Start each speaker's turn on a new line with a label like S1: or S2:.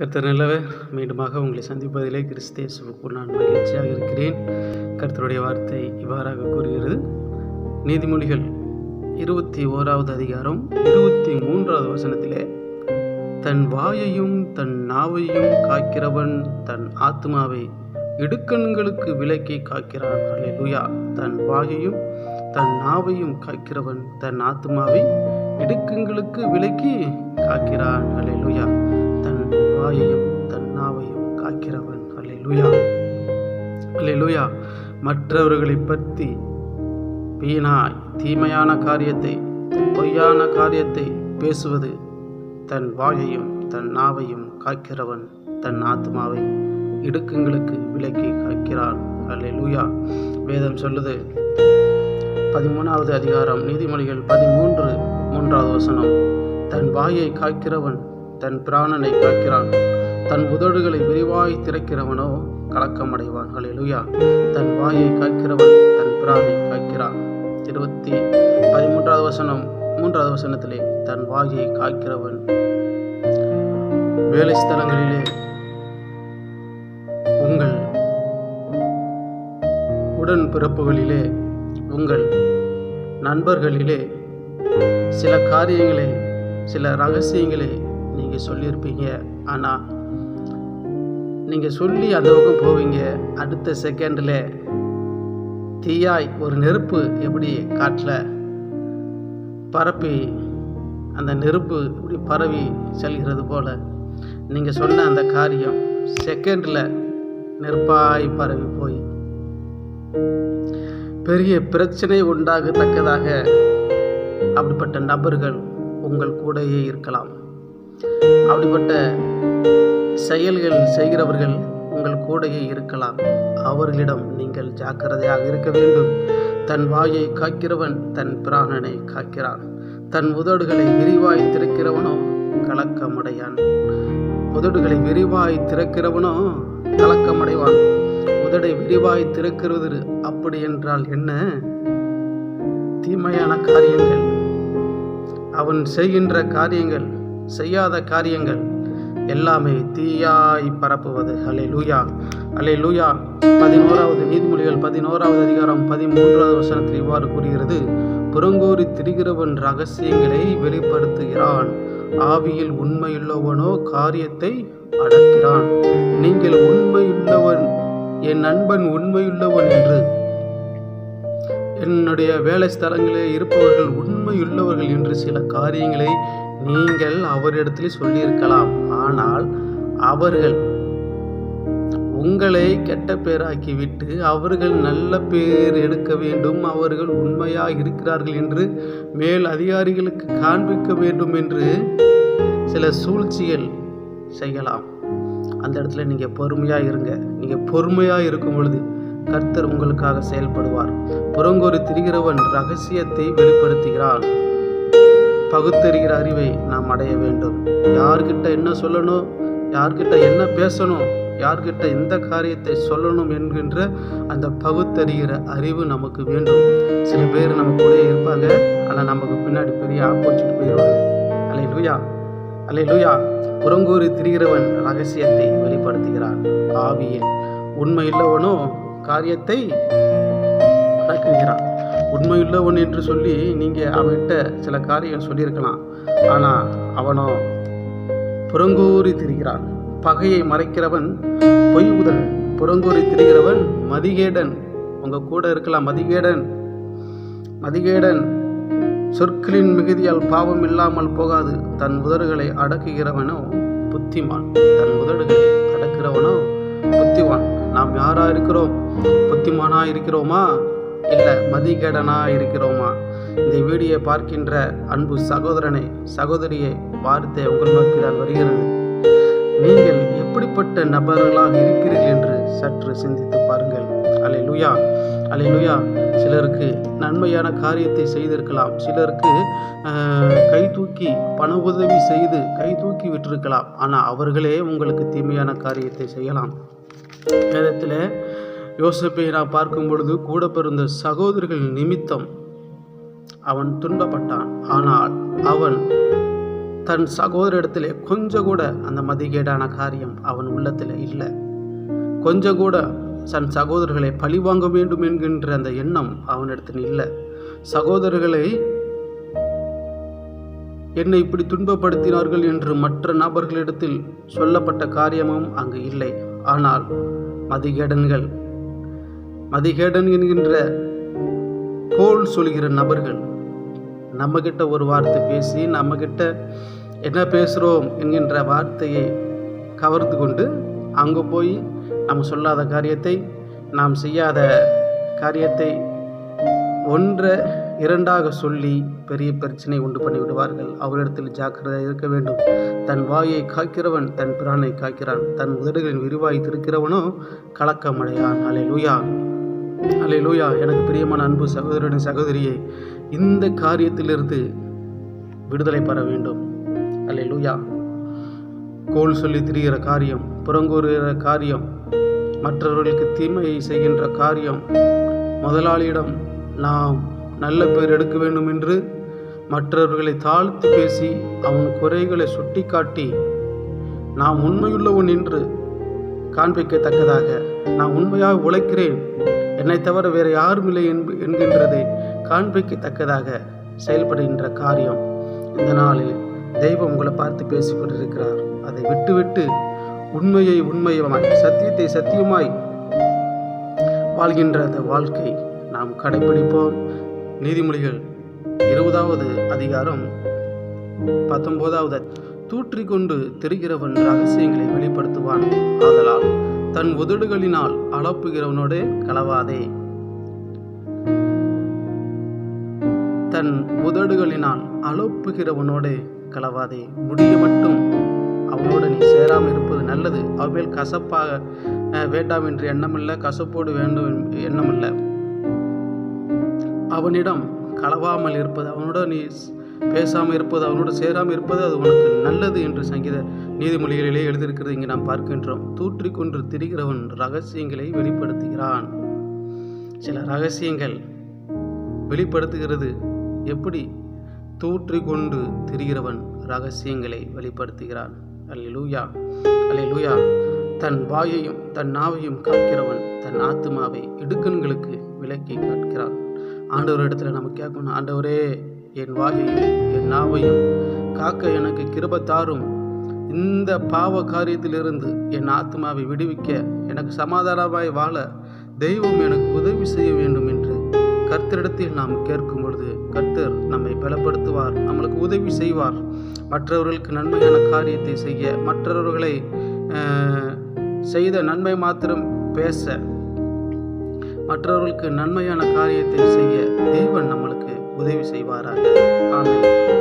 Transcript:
S1: கர்த்தர் நிலவே மீண்டுமாக உங்களை சந்திப்பதிலே கிறிஸ்தேசுக்கு நான் மகிழ்ச்சியாக இருக்கிறேன். கர்த்தருடைய வார்த்தை இவ்வாறாக கூறுகிறது. நீதிமொழிகள் இருபத்தி ஓராவது அதிகாரம் இருபத்தி மூன்றாவது வசனத்திலே தன் வாயையும் தன் நாவையும் காக்கிறவன் தன் ஆத்மாவை இடுக்கண்களுக்கு விலக்கி காக்கிறான். அல்லேலூயா தன் வாயையும் தன் நாவையும் காக்கிறவன் தன் ஆத்மாவை இடுக்கண்களுக்கு விலக்கி காக்கிறான். அல்லேலூயா அல்லேலூயா மற்றவர்களை பற்றி வீணாய் தீமையான காரியத்தை பொய்யான காரியத்தை பேசுவது தன் வாயையும் தன் நாவையும் காக்கிறவன் தன் ஆத்மாவை இடுக்கங்களுக்கு விலக்கி காக்கிறான். அல்லேலூயா வேதம் சொல்லுது. பதிமூணாவது அதிகாரம் நீதிமொழிகள் பதிமூன்று மூன்றாவது வசனம். தன் வாயை காக்கிறவன் தன் பிராணனை காக்கிறான். தன் உதடுகளை விரிவாய் திறக்கிறவனோ கலக்கமடைவான். அல்லேலூயா தன் வாயை காக்கிறவன் தன் பிராணை காக்கிறான். இருபத்தி பதிமூன்றாவது வசனம் மூன்றாவது வசனத்திலே தன் வாயை காக்கிறவன். வேலை ஸ்தலங்களிலே உங்கள் உடன் பிறப்புகளிலே உங்கள் நண்பர்களிலே சில காரியங்களை சில ரகசியங்களை நீங்கள் சொல்லியிருப்பீங்க. ஆனால் நீங்கள் சொல்லி அந்த பக்கம் போவீங்க. அடுத்த செகண்டில் தீயாய் ஒரு நெருப்பு எப்படி காட்டில்? பரப்பி அந்த நெருப்பு இப்படி பரவி செல்கிறது போல். நீங்கள் சொன்ன அந்த காரியம் செகண்டில் நெருப்பாய் பரவி போய். பெரிய பிரச்சனை உண்டாகத்தக்கதாக அப்படிப்பட்ட நபர்கள் உங்கள் கூடயே இருக்கலாம். அப்படிப்பட்ட செயல்கள் செய்கிறவர்கள் உங்கள் கூடையே இருக்கலாம். அவர்களிடம் நீங்கள் ஜாக்கிரதையாக இருக்க வேண்டும். தன் வாயை காக்கிறவன் தன் பிராணனை காக்கிறான். தன் உதடுகளை விரிவாய் திறக்கிறவனோ கலக்கமடையான். உதடுகளை விரிவாய் திறக்கிறவனோ கலக்கமடைவான். உதடை விரிவாய் திறக்கிறது அப்படி என்றால் என்ன? தீமையான காரியங்கள். அவன் செய்கின்ற காரியங்கள் செய்யாத காரியங்கள் எல்லாமே தீயாய் பரப்புவது. அலை லூயா அலை லூயா பதினோராவது நீதிமொழிகள் பதினோராவது அதிகாரம் பதிமூன்றாவது வசனத்தில் இவ்வாறு கூறுகிறது. புறங்கூறி திரிகிறவன் ரகசியங்களை வெளிப்படுத்துகிறான். ஆவியில் உண்மையுள்ளவனோ காரியத்தை அடக்கிறான். நீங்கள் உண்மையுள்ளவன் என் நண்பன் உண்மையுள்ளவன் என்று. என்னுடைய வேலை ஸ்தலங்களில் இருப்பவர்கள் உண்மையுள்ளவர்கள் என்று சில காரியங்களை நீங்கள் அவரிடத்தில் சொல்லியிருக்கலாம். ஆனால் அவர்கள் உங்களை கெட்ட பேராக்கிவிட்டு அவர்கள் நல்ல பேர் எடுக்க வேண்டும். அவர்கள் உண்மையாக இருக்கிறார்கள் என்று மேல் அதிகாரிகளுக்கு காண்பிக்க வேண்டும் என்று சில சூழ்ச்சிகள் செய்யலாம். அந்த இடத்துல நீங்கள் பொறுமையாக இருங்க. நீங்கள் பொறுமையாக இருக்கும் பொழுது கர்த்தர் உங்களுக்காக செயல்படுவார். புறங்கொரு திரிகிறவன் ரகசியத்தை வெளிப்படுத்துகிறான். பகுத்தறிகிற அறிவை நாம் அடைய வேண்டும். யார்கிட்ட என்ன சொல்லணும் யார்கிட்ட என்ன பேசணும் யார்கிட்ட எந்த காரியத்தை சொல்லணும் என்கின்ற அந்த பகுத்தறிகிற அறிவு நமக்கு வேண்டும். சில பேர் நம்ம கூட இருப்பாங்க. ஆனால் நமக்கு பின்னாடி பெரிய ஆப்போசிட் போயிடுவாங்க. அலை லூயா அலை லூயா புறங்கூறி திரிகிறவன் ரகசியத்தை வெளிப்படுத்துகிறான். ஆவியில் உண்மை இல்லவனோ காரியத்தை அடக்குகிறான் உண்மையுள்ளவன் என்று சொல்லி நீங்கள் அவன்கிட்ட சில காரியம் சொல்லியிருக்கலாம். ஆனால் அவனோ புறங்கூறி திரிகிறான். பகையை மறைக்கிறவன் பொய் உதல் புறங்கூறி திரிகிறவன் மதிகேடன். உங்கள் கூட இருக்கலாம் மதிகேடன். மதிகேடன் சொற்களின் மிகுதியால் பாவம் இல்லாமல் போகாது. தன் உதடுகளை அடக்குகிறவனோ புத்திமான். தன் உதடுகளை அடக்கிறவனோ புத்திவான் நாம் யாரா இருக்கிறோம்? புத்திமானா இருக்கிறோமா? இல்லை மதிகேடனாக இருக்கிறோமா? இந்த வீடியோ பார்க்கின்ற அன்பு சகோதரனை சகோதரியை வார்த்தை உங்கள் நோக்கி தான் வருகிறது. நீங்கள் எப்படிப்பட்ட நபர்களாக இருக்கிறீர்கள் என்று சற்று சிந்தித்து பாருங்கள். அலை லுயா அலை லுயா சிலருக்கு நன்மையான காரியத்தை செய்திருக்கலாம். சிலருக்கு கை தூக்கி பண உதவி செய்து கை தூக்கி விட்டிருக்கலாம். ஆனால் அவர்களே உங்களுக்கு தீமையான காரியத்தை செய்யலாம். வேதத்தில் யோசப்பை நான் பார்க்கும் பொழுது கூட பிறந்த சகோதரர்கள் நிமித்தம் அவன் துன்பப்பட்டான். ஆனால் அவன் தன் சகோதரிடத்திலே கொஞ்சம் கூட அந்த மதிகேடான காரியம் அவன் உள்ளத்தில் இல்லை. கொஞ்சம் கூட தன் சகோதரர்களை பழிவாங்க வேண்டும் என்கின்ற அந்த எண்ணம் அவனிடத்தில் இல்லை. சகோதரர்களை என்னை இப்படி துன்பப்படுத்தினார்கள் என்று மற்ற நபர்களிடத்தில் சொல்லப்பட்ட காரியமும் அங்கு இல்லை. ஆனால் மதிகேடன்கள் மதிகேடன் என்கின்ற கோல் சொல்கிற நபர்கள் நம்மக்கிட்ட ஒரு வார்த்தை பேசி நம்மக்கிட்ட என்ன பேசுகிறோம் என்கின்ற வார்த்தையை கவர்ந்து கொண்டு அங்கே போய் நம்ம சொல்லாத காரியத்தை நாம் செய்யாத காரியத்தை ஒன்றை இரண்டாக சொல்லி பெரிய பிரச்சனை உண்டு பண்ணி விடுவார்கள் அவரிடத்தில் ஜாக்கிரதை இருக்க வேண்டும். தன் வாயை காக்கிறவன் தன் பிரானை காக்கிறான். தன் உதடுகளின் விரிவாய் திருக்கிறவனோ கலக்கமடையான். அலை லூயான் அலை லூயா எனக்கு பிரியமான அன்பு சகோதரனின் சகோதரியை இந்த காரியத்திலிருந்து விடுதலை பெற வேண்டும். அலை லூயா கோல் சொல்லி திரிகிற காரியம் புறங்கூறுகிற காரியம் மற்றவர்களுக்கு தீமையை செய்கின்ற காரியம் முதலாளியிடம் நாம் நல்ல பேர் எடுக்க வேண்டும் என்று மற்றவர்களை தாழ்த்து பேசி அவன் குறைகளை சுட்டிக்காட்டி நாம் உண்மையுள்ளவன் என்று காண்பிக்கத்தக்கதாக நான் உண்மையாக உழைக்கிறேன். என்னை தவிர வேறு யாரும் இல்லை என்ப- என்கின்றதை காண்பிக்கத்தக்கதாக செயல்படுகின்ற காரியம். இந்த நாளில் தெய்வம் உங்களை பார்த்து பேசிக்கொண்டிருக்கிறார் அதை விட்டுவிட்டு உண்மையை உண்மையமாய் சத்தியத்தை சத்தியமாய் வாழ்கின்ற அந்த வாழ்க்கை நாம் கடைபிடிப்போம் நீதிமொழிகள் இருபதாவது அதிகாரம் பத்தொன்பதாவது தூற்றிக்கொண்டு தெரிகிறவன் ரகசியங்களை வெளிப்படுத்துவான். ஆதலால் தன் உதடுகளினால் அளப்புகிறவனோடு கலவாதே. தன் உதடுகளினால் அலப்புகிறவனோடு கலவாதே. முடிய மட்டும் அவனோடு நீ சேராமல் இருப்பது நல்லது. அவள் கசப்பாக வேண்டாம் என்று எண்ணமில்லை. கசப்போடு வேண்டும் எண்ணமில்லை. அவனிடம் கலவாமல் இருப்பது அவனோட நீ பேசாமல் இருப்பது அவனோடு சேராமல் இருப்பது அது உனக்கு நல்லது என்று சங்கீத நீதிமொழிகளிலே எழுதியிருக்கிறது. இங்கே நாம் பார்க்கின்றோம் தூற்றிக்கொன்று திரிகிறவன் ரகசியங்களை வெளிப்படுத்துகிறான். சில ரகசியங்கள் வெளிப்படுத்துகிறது. எப்படி? தூற்றிக்கொண்டு திரிகிறவன் ரகசியங்களை வெளிப்படுத்துகிறான். அல்லேலூயா அல்லேலூயா. தன் வாயையும் தன் நாவையும் காக்கிறவன் தன் ஆத்துமாவை இடுக்கண்களுக்கு விலக்கி காக்கிறான் ஆண்டவரிடத்துல நம்ம கேட்கணும் ஆண்டவரே என் வாயையும் என் நாவையும் காக்க எனக்கு கிருபத்தாரும் இந்த பாவ காரியத்திலிருந்து என் ஆத்மாவை விடுவிக்க எனக்கு சமாதானமாய் வாழ தெய்வம் எனக்கு உதவி செய்ய வேண்டும் என்று கர்த்தரிடத்தில் நாம் கேட்கும் பொழுது கர்த்தர் நம்மை பலப்படுத்துவார் நம்மளுக்கு உதவி செய்வார். மற்றவர்களுக்கு நன்மையான காரியத்தை செய்ய மற்றவர்களை செய்த நன்மை மாத்திரம் பேச மற்றவர்களுக்கு நன்மையான காரியத்தை செய்ய தேவன் நம்மளுக்கு உதவி செய்வாராக ஆமென்